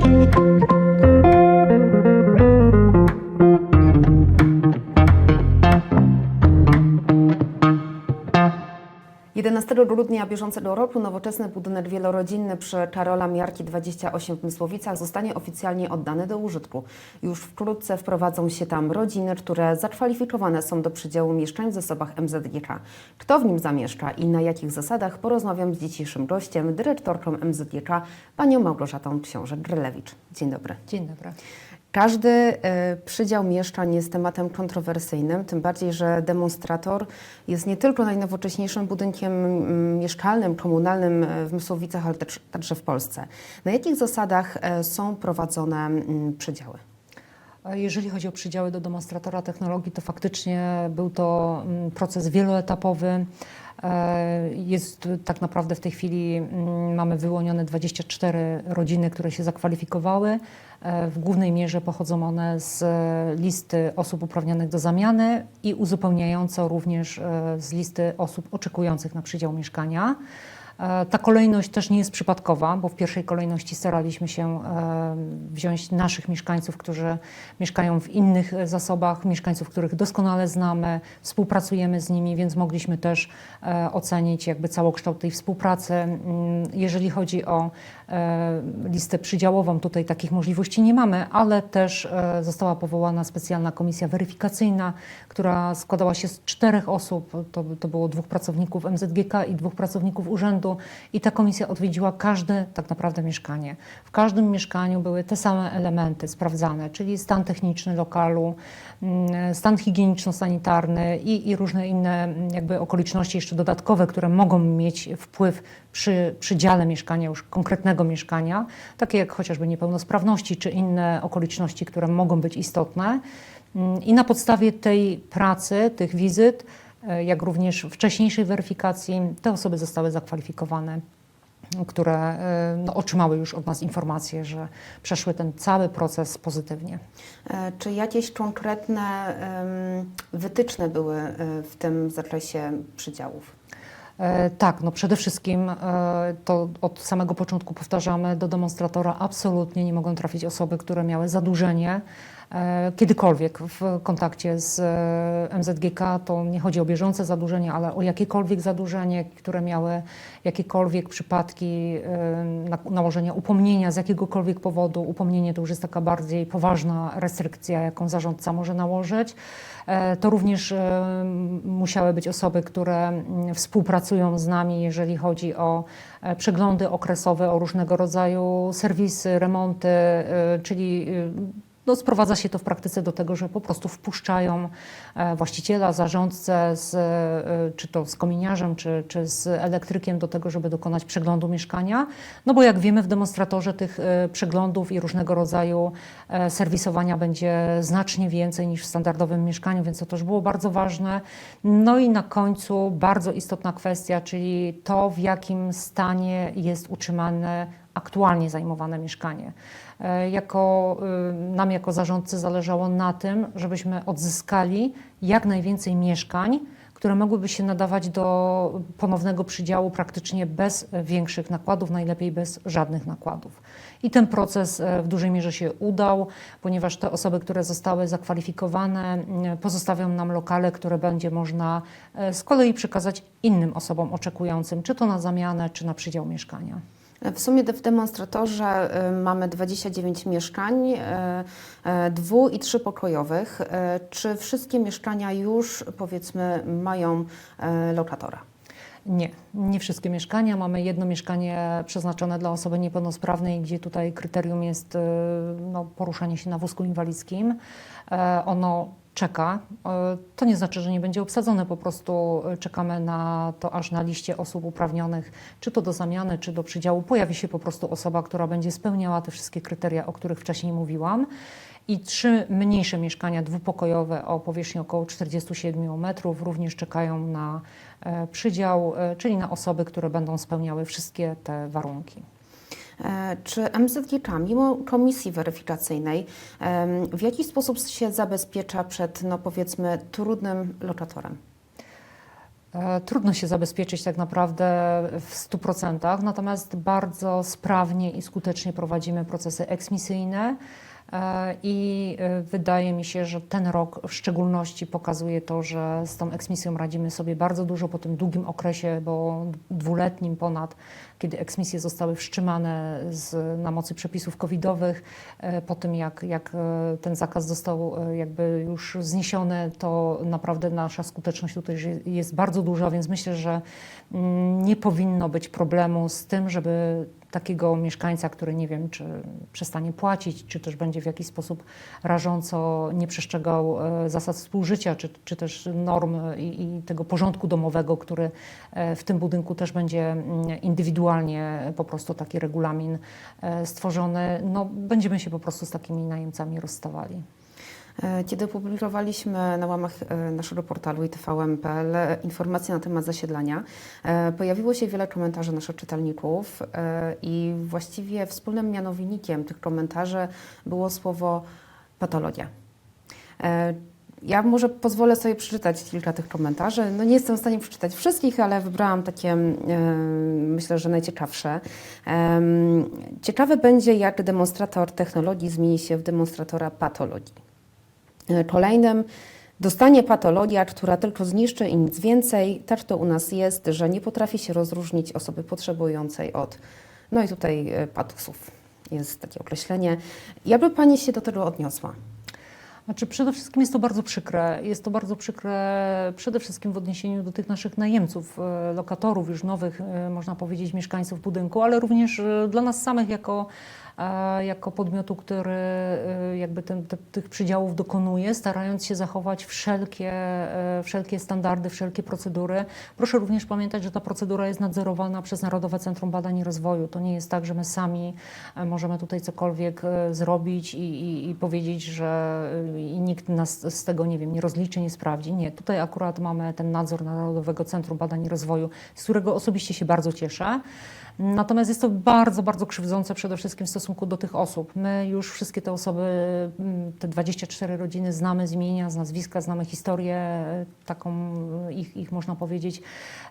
thank you 11 grudnia bieżącego roku nowoczesny budynek wielorodzinny przy Karola Miarki 28 w Mysłowicach zostanie oficjalnie oddany do użytku. Już wkrótce wprowadzą się tam rodziny, które zakwalifikowane są do przydziału mieszkań w zasobach MZGK. Kto w nim zamieszka i na jakich zasadach porozmawiam z dzisiejszym gościem, dyrektorką MZGK, panią Małgorzatą Książek-Grylewicz. Dzień dobry. Dzień dobry. Każdy e, przydział mieszkań jest tematem kontrowersyjnym, tym bardziej, że demonstrator jest nie tylko najnowocześniejszym budynkiem mm, mieszkalnym, komunalnym e, w Mysłowicach, ale także w Polsce. Na jakich zasadach e, są prowadzone mm, przydziały? Jeżeli chodzi o przydziały do demonstratora technologii, to faktycznie był to mm, proces wieloetapowy. E, Jest tak naprawdę w tej chwili mm, mamy wyłonione 24 rodziny, które się zakwalifikowały. E, W głównej mierze pochodzą one z e, listy osób uprawnionych do zamiany i uzupełniająco również z listy osób oczekujących na przydział mieszkania. E, Ta kolejność też nie jest przypadkowa, bo w pierwszej kolejności staraliśmy się e, wziąć naszych mieszkańców, którzy mieszkają w innych zasobach, mieszkańców, których doskonale znamy, współpracujemy z nimi, więc mogliśmy też e, ocenić jakby całokształt tej współpracy. Mm, Jeżeli chodzi o listę przydziałową, tutaj takich możliwości nie mamy, ale też została powołana specjalna komisja weryfikacyjna, która składała się z czterech osób. To, to było dwóch pracowników MZGK i dwóch pracowników urzędu i ta komisja odwiedziła każde tak naprawdę mieszkanie. W każdym mieszkaniu były te same elementy sprawdzane, czyli stan techniczny lokalu, mm, stan higieniczno-sanitarny i, i różne inne mm, jakby okoliczności jeszcze dodatkowe, które mogą mieć wpływ przy przydziale mieszkania, już konkretnego mieszkania, takie jak chociażby niepełnosprawności czy inne okoliczności, które mogą być istotne. Mm, I na podstawie tej pracy, tych wizyt, jak również wcześniejszej weryfikacji, te osoby zostały zakwalifikowane, które e, no, otrzymały już od nas informację, że przeszły ten cały proces pozytywnie. E, Czy jakieś konkretne wytyczne były e, w tym zakresie przydziałów? E, Tak, no przede wszystkim e, to od samego początku powtarzamy, do demonstratora absolutnie nie mogą trafić osoby, które miały zadłużenie. E, Kiedykolwiek w kontakcie z e, MZGK to nie chodzi o bieżące zadłużenie, ale o jakiekolwiek zadłużenie, które miały jakiekolwiek przypadki e, na- nałożenia upomnienia z jakiegokolwiek powodu. Upomnienie to już jest taka bardziej poważna restrykcja, jaką zarządca może nałożyć. To również musiały być osoby, które mm, współpracują z nami, jeżeli chodzi o przeglądy okresowe, o różnego rodzaju serwisy, remonty, czyli no, sprowadza się to w praktyce do tego, że po prostu wpuszczają e, właściciela, zarządcę, z, e, czy to z kominiarzem, czy, czy z elektrykiem do tego, żeby dokonać przeglądu mieszkania. No bo jak wiemy, w demonstratorze tych e, przeglądów i różnego rodzaju serwisowania będzie znacznie więcej niż w standardowym mieszkaniu, więc to też było bardzo ważne. No i na końcu bardzo istotna kwestia, czyli to, w jakim stanie jest utrzymane aktualnie zajmowane mieszkanie. E, Jako, y, nam jako zarządcy zależało na tym, żebyśmy odzyskali jak najwięcej mieszkań, które mogłyby się nadawać do ponownego przydziału praktycznie bez większych nakładów, najlepiej bez żadnych nakładów. I ten proces e, w dużej mierze się udał, ponieważ te osoby, które zostały zakwalifikowane, m, pozostawią nam lokale, które będzie można e, z kolei przekazać innym osobom oczekującym, czy to na zamianę, czy na przydział mieszkania. W sumie w demonstratorze y, mamy 29 mieszkań, y, y, dwu i trzypokojowych. Czy wszystkie mieszkania już powiedzmy mają lokatora? Nie, nie wszystkie mieszkania. Mamy jedno mieszkanie przeznaczone dla osoby niepełnosprawnej, gdzie tutaj kryterium jest no, poruszanie się na wózku inwalidzkim. Ono czeka. E, To nie znaczy, że nie będzie obsadzone, po prostu e, czekamy na to, aż na liście osób uprawnionych, czy to do zamiany, czy do przydziału, pojawi się po prostu osoba, która będzie spełniała te wszystkie kryteria, o których wcześniej mówiłam. I trzy mniejsze mieszkania dwupokojowe o powierzchni około 47 metrów również czekają na e, przydział, czyli na osoby, które będą spełniały wszystkie te warunki. E, Czy MZGK, mimo komisji weryfikacyjnej, w jaki sposób się zabezpiecza przed, no powiedzmy, trudnym lokatorem? E, Trudno się zabezpieczyć tak naprawdę w 100%, natomiast bardzo sprawnie i skutecznie prowadzimy procesy eksmisyjne. I e, wydaje mi się, że ten rok w szczególności pokazuje to, że z tą eksmisją radzimy sobie bardzo dużo po tym długim okresie, bo dwuletnim ponad, kiedy eksmisje zostały wstrzymane z, na mocy przepisów covidowych. E, Po tym, jak, jak e, ten zakaz został jakby już zniesiony, to naprawdę nasza skuteczność tutaj jest- jest bardzo duża, więc myślę, że mm, nie powinno być problemu z tym, żeby takiego mieszkańca, który nie wiem, czy przestanie płacić, czy też będzie w jakiś sposób rażąco nie przestrzegał e, zasad współżycia, czy, czy też norm i, i tego porządku domowego, który e, w tym budynku też będzie mm, indywidualnie po prostu taki regulamin e, stworzony. No, będziemy się po prostu z takimi najemcami rozstawali. E, Kiedy publikowaliśmy na łamach e, naszego portalu itvm.pl informacje na temat zasiedlania, e, pojawiło się wiele komentarzy naszych czytelników i właściwie wspólnym mianownikiem tych komentarzy było słowo patologia. Ja może pozwolę sobie przeczytać kilka tych komentarzy. No nie jestem w stanie przeczytać wszystkich, ale wybrałam takie, myślę, że najciekawsze. Ciekawe będzie, jak demonstrator technologii zmieni się w demonstratora patologii. E, Kolejnym dostanie patologia, która tylko zniszczy i nic więcej. Tak to u nas jest, że nie potrafi się rozróżnić osoby potrzebującej od, no i tutaj e, patusów. Jest takie określenie. Jakby Pani się do tego odniosła? Znaczy przede wszystkim jest to bardzo przykre. Jest to bardzo przykre przede wszystkim w odniesieniu do tych naszych najemców, e, lokatorów, już nowych, można powiedzieć, mieszkańców budynku, ale również dla nas samych jako, jako podmiotu, który e, jakby ten, te, tych przydziałów dokonuje, starając się zachować wszelkie, e, wszelkie standardy, wszelkie procedury. Proszę również pamiętać, że ta procedura jest nadzorowana przez Narodowe Centrum Badań i Rozwoju. To nie jest tak, że my sami e, możemy tutaj cokolwiek zrobić i, i, i powiedzieć, że i nikt nas z tego, nie wiem, nie rozliczy, nie sprawdzi. Nie, tutaj akurat mamy ten nadzór Narodowego Centrum Badań i Rozwoju, z którego osobiście się bardzo cieszę. Natomiast jest to bardzo, bardzo krzywdzące przede wszystkim w stosunku do tych osób. My już wszystkie te osoby, mm, te 24 rodziny znamy z imienia, z nazwiska, znamy historię e, taką e, ich, ich można powiedzieć,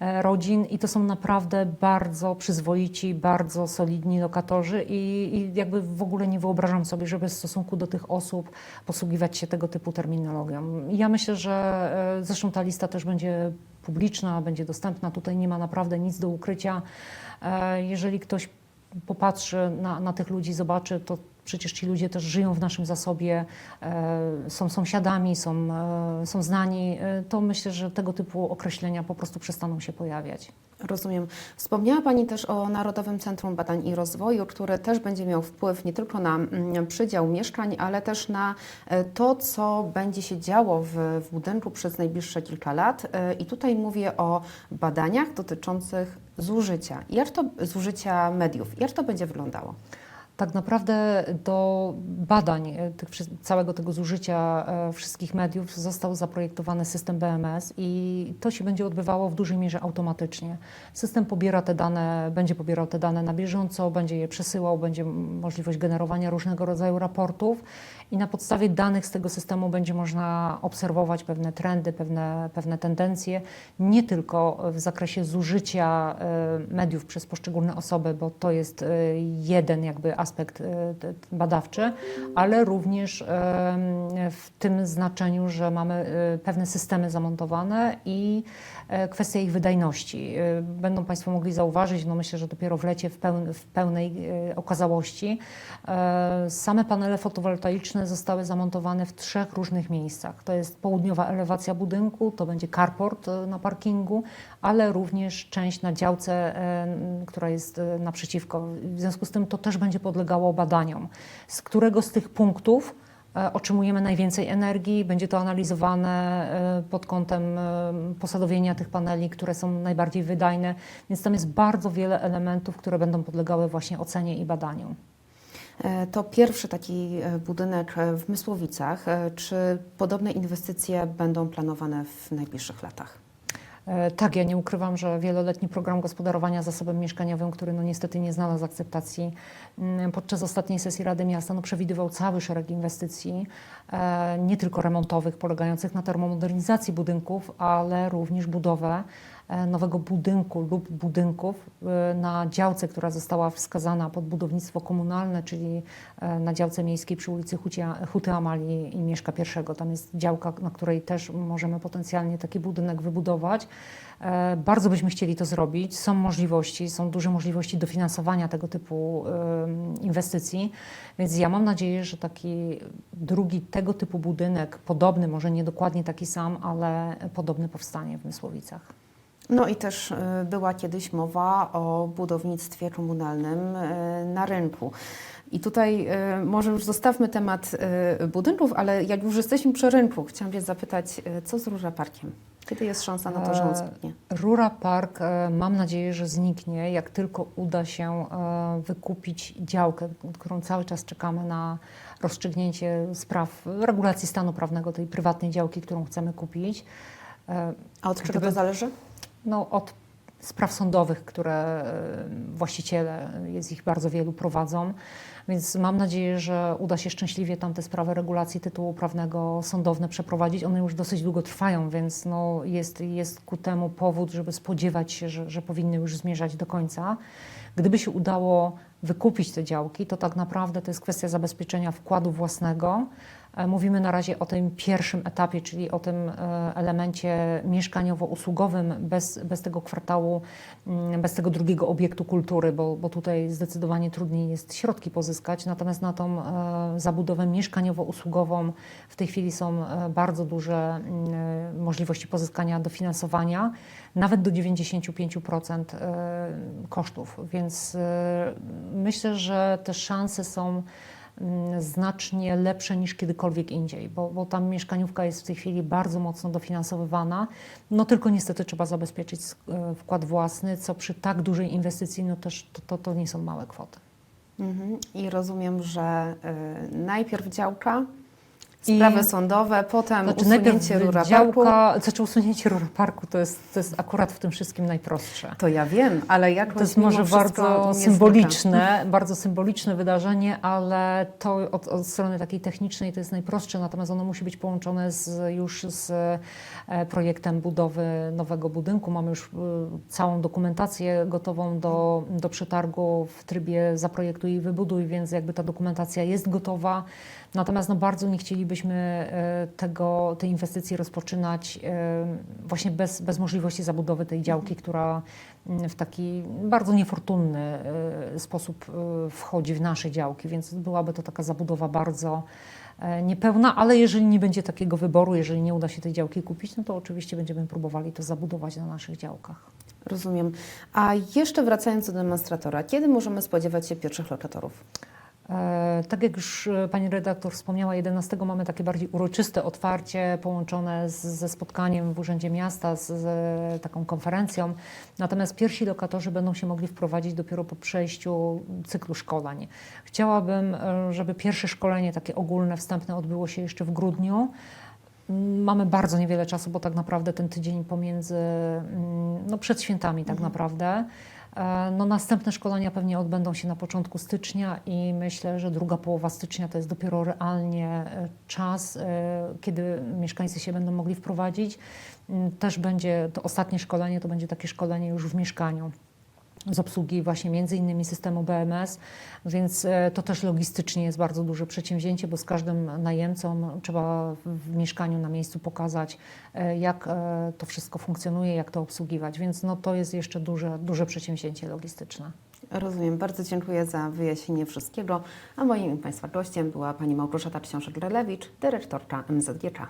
e, rodzin i to są naprawdę bardzo przyzwoici, bardzo solidni lokatorzy i, i jakby w ogóle nie wyobrażam sobie, żeby w stosunku do tych osób posługiwać się tego typu terminologią. Ja myślę, że zresztą ta lista też będzie publiczna, będzie dostępna. Tutaj nie ma naprawdę nic do ukrycia. Jeżeli ktoś popatrzy na, na tych ludzi, zobaczy, to przecież ci ludzie też żyją w naszym zasobie, e, są sąsiadami, są, e, są znani, e, to myślę, że tego typu określenia po prostu przestaną się pojawiać. Rozumiem. Wspomniała Pani też o Narodowym Centrum Badań i Rozwoju, które też będzie miał wpływ nie tylko na mm, przydział mieszkań, ale też na to, co będzie się działo w, w budynku przez najbliższe kilka lat. I tutaj mówię o badaniach dotyczących zużycia. Jak to zużycia mediów? Jak to będzie wyglądało? Tak naprawdę do badań e, tych, całego tego zużycia e, wszystkich mediów został zaprojektowany system BMS i to się będzie odbywało w dużej mierze automatycznie. System pobiera te dane, będzie pobierał te dane na bieżąco, będzie je przesyłał, będzie możliwość generowania różnego rodzaju raportów i na podstawie danych z tego systemu będzie można obserwować pewne trendy, pewne, pewne tendencje, nie tylko w zakresie zużycia e, mediów przez poszczególne osoby, bo to jest jeden jakby aspekt e, te- badawczy, ale również w tym znaczeniu, że mamy e, pewne systemy zamontowane i kwestia ich wydajności. E, Będą Państwo mogli zauważyć, no myślę, że dopiero w lecie w, pełn, w pełnej e, okazałości, e, same panele fotowoltaiczne zostały zamontowane w trzech różnych miejscach. To jest południowa elewacja budynku, to będzie carport e, na parkingu, ale również część na działce, e, która jest e, naprzeciwko. W związku z tym to też będzie podlegało badaniom. Z którego z tych punktów e, otrzymujemy najwięcej energii, będzie to analizowane e, pod kątem e, posadowienia tych paneli, które są najbardziej wydajne, więc tam jest bardzo wiele elementów, które będą podlegały właśnie ocenie i badaniu. E, To pierwszy taki e, budynek e, w Mysłowicach. E, Czy podobne inwestycje będą planowane w najbliższych latach? E, Tak, ja nie ukrywam, że wieloletni program gospodarowania zasobem mieszkaniowym, który no niestety nie znalazł akceptacji mm, podczas ostatniej sesji Rady Miasta, no przewidywał cały szereg inwestycji, e, nie tylko remontowych, polegających na termomodernizacji budynków, ale również budowę nowego budynku lub budynków e, na działce, która została wskazana pod budownictwo komunalne, czyli e, na działce miejskiej przy ulicy Huty Amalii i Mieszka I. Tam jest działka, na której też możemy potencjalnie taki budynek wybudować. E, Bardzo byśmy chcieli to zrobić. Są możliwości, są duże możliwości dofinansowania tego typu inwestycji, więc ja mam nadzieję, że taki drugi tego typu budynek, podobny, może nie dokładnie taki sam, ale podobny powstanie w Mysłowicach. No i też y, była kiedyś mowa o budownictwie komunalnym y, na rynku. I tutaj y, może już zostawmy temat budynków, ale jak już jesteśmy przy rynku, chciałam Cię zapytać, co z Róża Parkiem? Kiedy jest szansa na to, że on E, zniknie? Rura Park e, mam nadzieję, że zniknie, jak tylko uda się e, wykupić działkę, którą cały czas czekamy na rozstrzygnięcie spraw regulacji stanu prawnego tej prywatnej działki, którą chcemy kupić. E, A od czego gdyby- to zależy? No, od spraw sądowych, które e, właściciele, jest ich bardzo wielu, prowadzą. Więc mam nadzieję, że uda się szczęśliwie tam te sprawy regulacji tytułu prawnego sądowne przeprowadzić. One już dosyć długo trwają, więc no jest, jest ku temu powód, żeby spodziewać się, że, że powinny już zmierzać do końca. Gdyby się udało wykupić te działki, to tak naprawdę to jest kwestia zabezpieczenia wkładu własnego. E, Mówimy na razie o tym pierwszym etapie, czyli o tym e, elemencie mieszkaniowo-usługowym bez, bez tego kwartału, mm, bez tego drugiego obiektu kultury, bo, bo tutaj zdecydowanie trudniej jest środki pozyskać. Natomiast na tą e, zabudowę mieszkaniowo-usługową w tej chwili są bardzo duże mm, możliwości pozyskania dofinansowania, nawet do 95% e, kosztów. Więc myślę, że te szanse są znacznie lepsze niż kiedykolwiek indziej, bo, bo tam mieszkaniówka jest w tej chwili bardzo mocno dofinansowywana. No tylko niestety trzeba zabezpieczyć e, wkład własny, co przy tak dużej inwestycji no też to, to, to nie są małe kwoty. Mhm. I rozumiem, że y, najpierw działka, I- sprawy sądowe, potem Znaczy usunięcie rura parku. działka, znaczy usunięcie rura parku to jest, to jest akurat w tym wszystkim najprostsze. To ja wiem, ale jak To jest może bardzo symboliczne, bardzo symboliczne wydarzenie, ale to od, od strony takiej technicznej to jest najprostsze, natomiast ono musi być połączone z, już z e, projektem budowy nowego budynku. Mamy już e, całą dokumentację gotową do, do przetargu w trybie zaprojektuj i wybuduj, więc jakby ta dokumentacja jest gotowa. Natomiast no, bardzo nie chcielibyśmy e, tego, tej inwestycji rozpoczynać e, właśnie bez, bez możliwości zabudowy tej działki, która mm, w taki bardzo niefortunny e, sposób wchodzi w nasze działki, więc byłaby to taka zabudowa bardzo niepełna, ale jeżeli nie będzie takiego wyboru, jeżeli nie uda się tej działki kupić, no to oczywiście będziemy próbowali to zabudować na naszych działkach. Rozumiem. A jeszcze wracając do demonstratora, kiedy możemy spodziewać się pierwszych lokatorów? E, Tak jak już e, pani redaktor wspomniała, 11 mamy takie bardziej uroczyste otwarcie połączone z, ze spotkaniem w Urzędzie Miasta, z, z taką konferencją. Natomiast pierwsi lokatorzy będą się mogli wprowadzić dopiero po przejściu cyklu szkoleń. Chciałabym, e, żeby pierwsze szkolenie takie ogólne, wstępne odbyło się jeszcze w grudniu. Mm, Mamy bardzo niewiele czasu, bo tak naprawdę ten tydzień pomiędzy, mm, no przed świętami tak naprawdę. E, No, następne szkolenia pewnie odbędą się na początku stycznia i myślę, że druga połowa stycznia to jest dopiero realnie e, czas, e, kiedy mieszkańcy się będą mogli wprowadzić. Mm, Też będzie to ostatnie szkolenie, to będzie takie szkolenie już w mieszkaniu z obsługi właśnie między innymi systemu BMS, więc e, to też logistycznie jest bardzo duże przedsięwzięcie, bo z każdym najemcą trzeba w- mieszkaniu na miejscu pokazać, e, jak e, to wszystko funkcjonuje, jak to obsługiwać, więc no to jest jeszcze duże, duże przedsięwzięcie logistyczne. Rozumiem. Bardzo dziękuję za wyjaśnienie wszystkiego. A moim Państwa gościem była Pani Małgorzata Książek-Relewicz, dyrektorka MZGK.